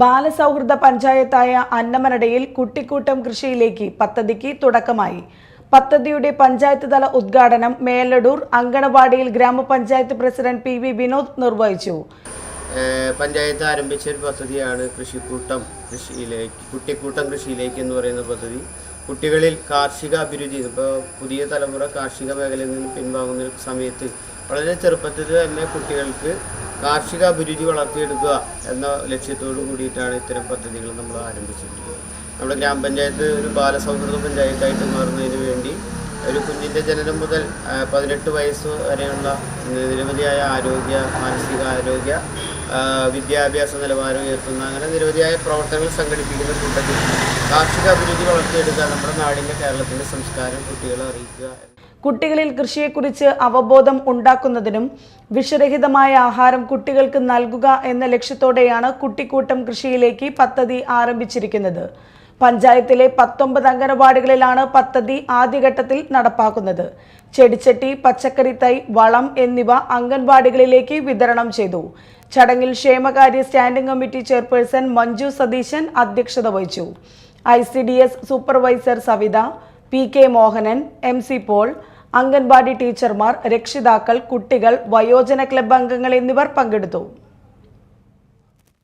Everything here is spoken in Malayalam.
ബാലസൗഹൃദ പഞ്ചായത്തായ അന്നമനടയിൽ കുട്ടിക്കൂട്ടം കൃഷിയിലേക്ക് പദ്ധതിക്ക് തുടക്കമായി. പദ്ധതിയുടെ പഞ്ചായത്ത് തല ഉദ്ഘാടനം മേലടൂർ അങ്കണവാടിയിൽ ഗ്രാമപഞ്ചായത്ത് പ്രസിഡന്റ് പി വി വിനോദ് നിർവഹിച്ചു. പഞ്ചായത്ത് ആരംഭിച്ച ഒരു പദ്ധതിയാണ് കൃഷിക്കൂട്ടം കൃഷിയിലേക്ക് കുട്ടിക്കൂട്ടം കൃഷിയിലേക്ക് എന്ന് പറയുന്ന പദ്ധതി. കുട്ടികളിൽ കാർഷിക അഭിരുചി ഇപ്പോൾ പുതിയ തലമുറ കാർഷിക മേഖലയിൽ നിന്ന് പിൻവാങ്ങുന്ന സമയത്ത് വളരെ ചെറുപ്പത്തിൽ തന്നെ കുട്ടികൾക്ക് കാർഷിക അഭിരുചി വളർത്തിയെടുക്കുക എന്ന ലക്ഷ്യത്തോടു കൂടിയിട്ടാണ് ഇത്തരം പദ്ധതികൾ നമ്മൾ ആരംഭിച്ചിട്ടുള്ളത്. നമ്മുടെ ഗ്രാമപഞ്ചായത്ത് ഒരു ബാലസൗഹൃദ പഞ്ചായത്തായിട്ട് മാറുന്നതിന് വേണ്ടി ഒരു കുഞ്ഞിന്റെ ജനനം മുതൽ പതിനെട്ട് വയസ്സ് വരെയുള്ള നിരവധിയായ ആരോഗ്യ മാനസിക ആരോഗ്യ വിദ്യാഭ്യാസ നിലവാരം ഉയർത്തുന്ന അങ്ങനെ നിരവധിയായ പ്രവർത്തനങ്ങൾ സംഘടിപ്പിക്കുന്ന കൂട്ടത്തിൽ കാർഷിക അഭിരുചി വളർത്തിയെടുക്കുക നമ്മുടെ നാടിന്റെ കേരളത്തിന്റെ സംസ്കാരം കുട്ടികളെ അറിയിക്കുക കുട്ടികളിൽ കൃഷിയെക്കുറിച്ച് അവബോധം ഉണ്ടാക്കുന്നതിനും വിഷരഹിതമായ ആഹാരം കുട്ടികൾക്ക് നൽകുക എന്ന ലക്ഷ്യത്തോടെയാണ് കുട്ടിക്കൂട്ടം കൃഷിയിലേക്ക് പദ്ധതി ആരംഭിച്ചിരിക്കുന്നത്. പഞ്ചായത്തിലെ പത്തൊമ്പത് അംഗനവാടികളിലാണ് പദ്ധതി ആദ്യഘട്ടത്തിൽ നടപ്പാക്കുന്നത്. ചെടിച്ചട്ടി പച്ചക്കറി തൈ വളം എന്നിവ അംഗൻവാടികളിലേക്ക് വിതരണം ചെയ്തു. ചടങ്ങിൽ ക്ഷേമകാര്യ standing committee chairperson Manju Satheesan അധ്യക്ഷത വഹിച്ചു. I supervisor Savitha P K Mohanan M C Paul anganwadi ടീച്ചർമാർ രക്ഷിതാക്കൾ കുട്ടികൾ വയോജന ക്ലബ് അംഗങ്ങൾ എന്നിവർ പങ്കെടുത്തു.